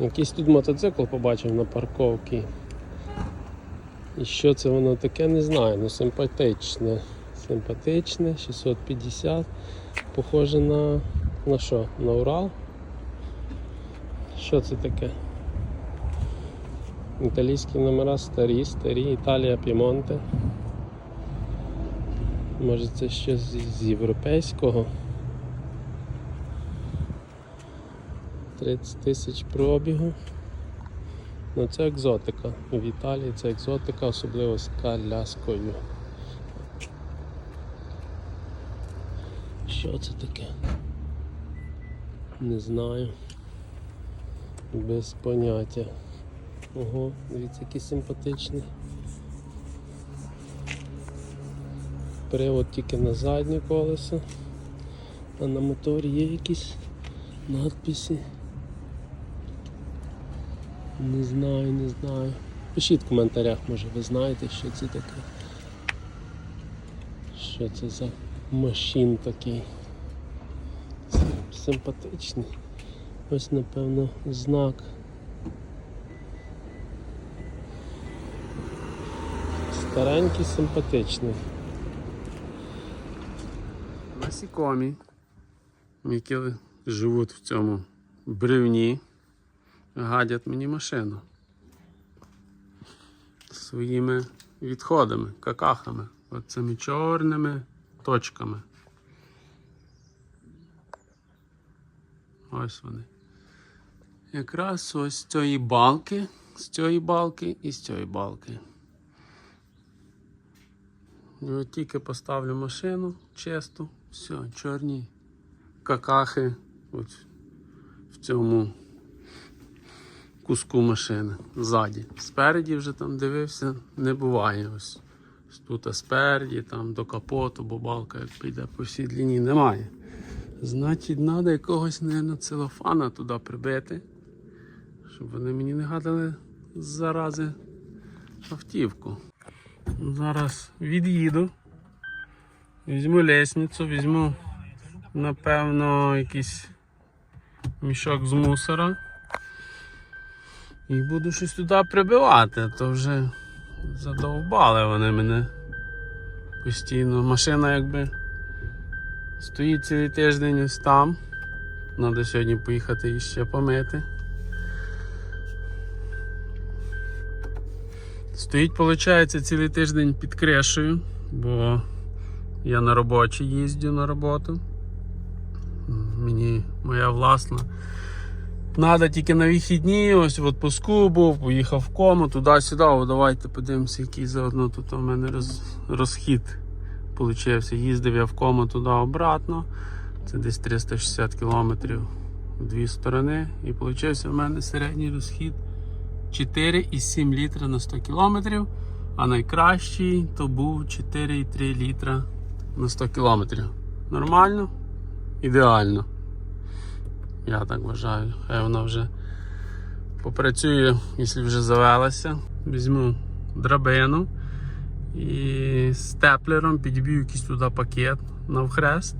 Якийсь тут мотоцикл побачив на парковці. І що це воно таке, не знаю, ну симпатичне. Симпатичне, 650. Похоже на. на що? На Урал? Що це таке? Італійські номера старі, старі, Італія, П'ємонте. Може це щось з європейського. 30 тисяч пробігу. Ну це екзотика. В Італії це екзотика, особливо з коляскою. Що це таке? Не знаю. Без поняття. Ого, дивіться, який симпатичний. Привод тільки на заднє колесо, а на моторі є якісь надписи. Не знаю, не знаю. Пишіть в коментарях, може ви знаєте, що це таке. Що це за машин такий. Симпатичний. Ось напевно знак. Старенький, симпатичний. Насікомі, які живуть в цьому бревні, гадять мені машину своїми відходами, какахами, оцими чорними точками. Ось вони. Якраз ось з цієї балки, з цієї балки і з цієї балки. І от тільки поставлю машину чисту, все, чорні какахи от в цьому куску машини ззаді. Спереді вже там дивився, не буває. Ось, тут а спереді, там до капоту, бо балка як піде по всій длині, немає. Значить, треба якогось, мабуть, целофана туди прибити, щоб вони мені не гадали зарази автівку. Зараз від'їду. Візьму лестницю, візьму, напевно, якийсь мішок з мусора. І буду щось туди прибивати, то вже задовбали вони мене постійно. Машина якби стоїть цілий тиждень ось там. Треба сьогодні поїхати і ще помити. Стоїть, виходить, цілий тиждень під крешею, бо я на робочі їздю на роботу. Мені моя власна. Надо тільки на вихідні, ось в отпуску був, поїхав в кому, туди-сюди. Давайте подивимося, який заодно тут у мене роз, розхід получився. Їздив я в кому туди обратно. Це десь 360 кілометрів в дві сторони. І получився в мене середній розхід 4,7 літра на 100 кілометрів. А найкращий то був 4,3 літра на 100 кілометрів. Нормально? Ідеально. Я так вважаю. Хай вона вже попрацює, якщо вже завелася. Візьму драбину і степлером підб'ю якийсь туди пакет навхрест.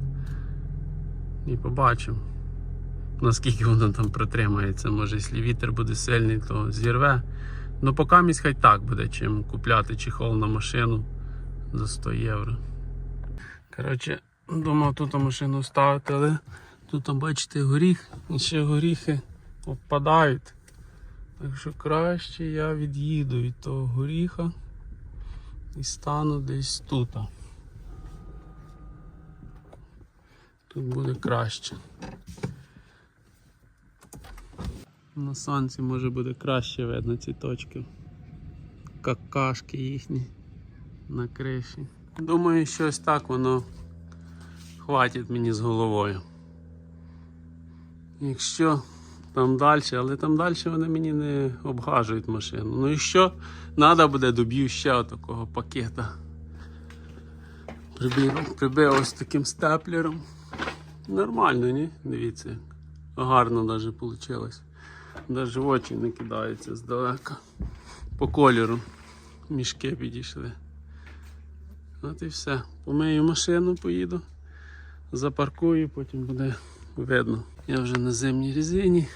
І побачимо, наскільки воно там протримається. Може, якщо вітер буде сильний, то зірве. Ну поки місь хай так буде, чим купляти чехол на машину за 100 євро. Коротше, думав тут машину ставити, але тут, бачите, горіх, і ще горіхи обпадають. Так що краще я від'їду від того горіха і стану десь тут. Тут буде краще. На сонці може буде краще видно ці точки. Какашки їхні на криші. Думаю, щось так воно хватить мені з головою. Якщо там далі, але там далі вони мені не обгажують машину. Ну і що? Треба буде доб'ю ще такого пакета. Прибив, прибив ось таким степлером. Нормально, ні? Дивіться, гарно навіть вийшло. Навіть в очі не кидається здалека. По кольору мішки підійшли. От і все. Помию машину, поїду, запаркую, потім буде видно. Я вже на зимній резині.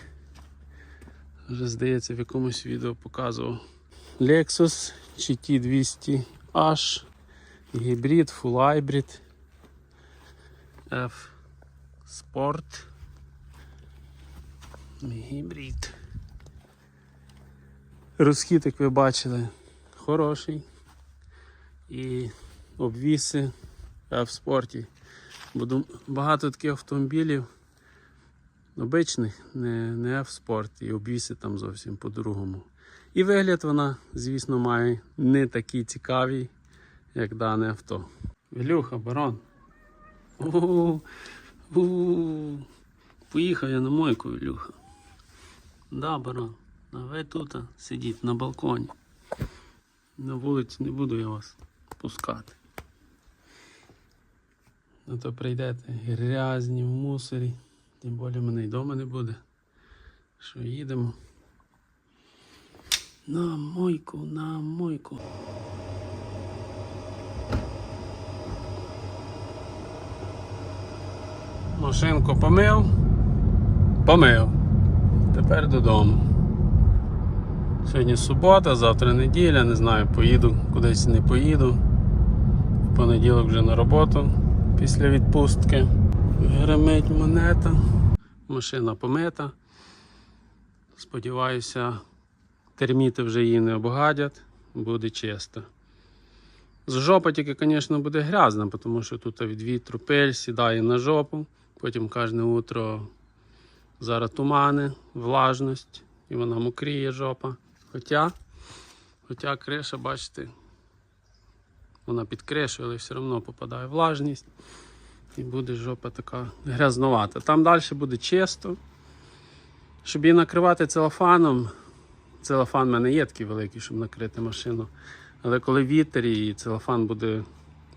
Вже здається, в якомусь відео показував. Lexus GT200H, гібрид, Full Hybrid, F Sport. Гібрид. Розхід, як ви бачили, хороший. І обвіси в спорті. Багато таких автомобілів обичних, не, не в спорт, і обвіси там зовсім по-другому. І вигляд вона, звісно, має не такий цікавий, як дане авто. Ілюха, барон. Поїхав я на мойку, Ілюха. Да, барон. А ви тут сидіть на балконі. На вулиці не буду я вас пускати. Ну то прийдете грязні в мусорі. Тим більше мене й вдома не буде. Що їдемо. На мойку, на мойку. Машинку помив. Помив. Тепер додому. Сьогодні субота, завтра неділя, не знаю, поїду кудись не поїду. В понеділок вже на роботу після відпустки. Гремить монета. Машина помита. Сподіваюся, терміти вже її не обгадять, буде чисто. З жопа тільки, звісно, буде грязна, тому що тут від вітру пиль сідає на жопу, потім кожне утро зараз тумани, влажність, і вона мокріє жопа. Хоча, хоча криша, бачите, вона під кришею, але все одно попадає влажність. І буде жопа така грязновата. Там далі буде чисто. Щоб її накривати целофаном, целофан в мене є такий великий, щоб накрити машину. Але коли вітер і целофан буде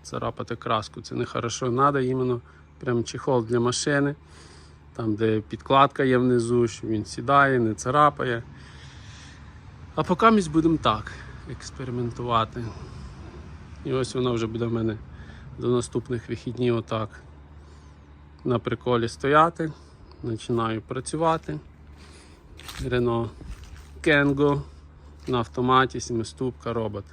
царапати краску, це не хорошо. Треба іменно прям чехол для машини, там, де підкладка є внизу, що він сідає, не царапає. А поки ми будемо так експериментувати. І ось вона вже буде в мене до наступних вихіднів отак на приколі стояти, починаю працювати. Рено Кенго на автоматі, сімиступка робот.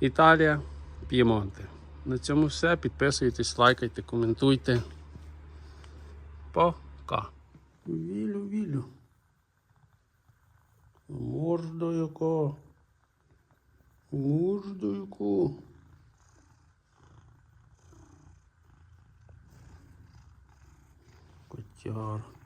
Італія, П'ємонте. На цьому все. Підписуйтесь, лайкайте, коментуйте. Пока. Вілю, вілю. Мордою яко. Мордою яко. 4